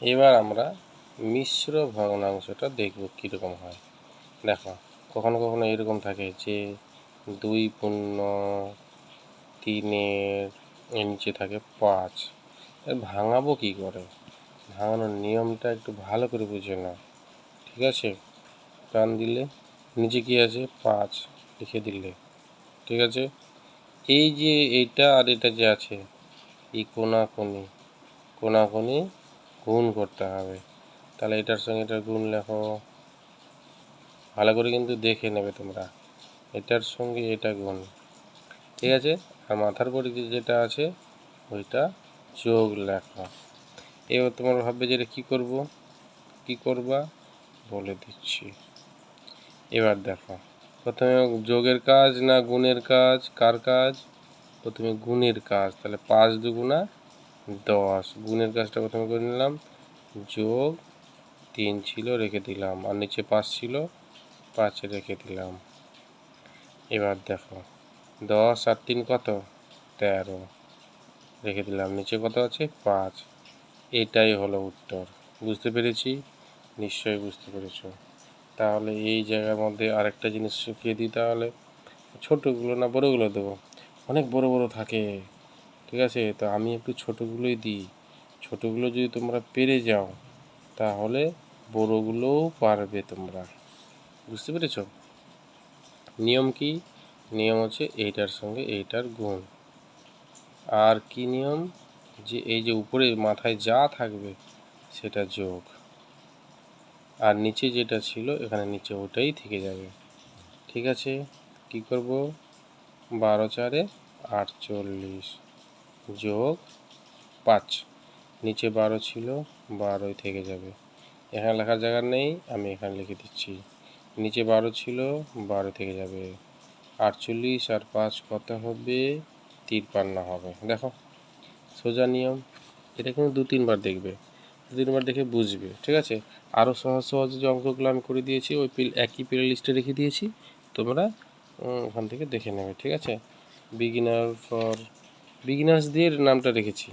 এবার আমরা মিশ্র ভগ্নাংশটা দেখব কীরকম হয়। দেখো, কখনো কখনো এরকম থাকে যে দুই পূর্ণ তিনের নিচে থাকে পাঁচ। ভাঙাবো কী করে? ভাঙানোর নিয়মটা একটু ভালো করে বুঝে নাও, ঠিক আছে? টান দিলে নিচে কি আছে? পাঁচ লিখে দিলে, ঠিক আছে? এই যে এইটা আর এটা যে আছে, এই কোনাকুনি কোনাকুনি গুণ করতে হবে। তাহলে এটার সঙ্গে এটার গুণ লেখো। ভালো করে কিন্তু দেখে নেবে তোমরা। এটার সঙ্গে এটা গুণ। ঠিক আছে? আর মাথার পরে যেটা আছে, ওইটা যোগ লেখা। এবার তোমার ভাববে যে এটা কী করব? কী করবা? বলে দিচ্ছি। এবার দেখো। প্রথমে যোগের কাজ না গুণের কাজ? কার কাজ? প্রথমে গুণের কাজ। তাহলে পাঁচ দুগুণা দশ। গুণের কাজটা প্রথমে করে নিলাম। যোগ তিন ছিল, রেখে দিলাম। আর নিচে পাঁচ ছিল, পাঁচ রেখে দিলাম। এবার দেখো, দশ আর তিন কত? তেরো। রেখে দিলাম। নিচে কত আছে? পাঁচ। এটাই হলো উত্তর। বুঝতে পেরেছি? নিশ্চয়ই বুঝতে পেরেছ। তাহলে এই জায়গার মধ্যে আরেকটা জিনিস শিখিয়ে দিই তাহলে। ছোটোগুলো না, বড়োগুলো দেবো। অনেক বড় বড় থাকে। ঠিক আছে? তো আমি একটু ছোটোগুলোই দিই। ছোটোগুলো যদি তোমরা পেরে যাও, তাহলে বড়োগুলোও পারবে তোমরা। বুঝতে পেরেছ? নিয়ম কি? নিয়ম হচ্ছে এইটার সঙ্গে এইটার গুণ। আর কি নিয়ম? যে এই যে উপরে মাথায় যা থাকবে, সেটা যোগ। আর নিচে যেটা ছিল, এখানে নিচে ওটাই থেকে যাবে। ঠিক আছে? কি করব? বারো চারে আটচল্লিশ। যোগ পাঁচ। নিচে বারো ছিল বারোই থেকে যাবে। এখানে লেখার জায়গা নেই, আমি এখানে লিখে দিচ্ছি। নিচে বারো ছিল বারো থেকে যাবে। আটচল্লিশ আর পাঁচ কত হবে? তিরপান্ন হবে। দেখো, সোজা নিয়ম। এটা কিন্তু দু তিনবার দেখবে। দু তিনবার দেখে বুঝবে, ঠিক আছে? আরও সহজ সহজ যে অঙ্কগুলো আমি করে দিয়েছি, ওই পিল একই প্লে লিস্টে রেখে দিয়েছি। তোমরা ওখান থেকে দেখে নেবে, ঠিক আছে? বিগিনার ফর বিগিনার্স নামটা রেখেছি।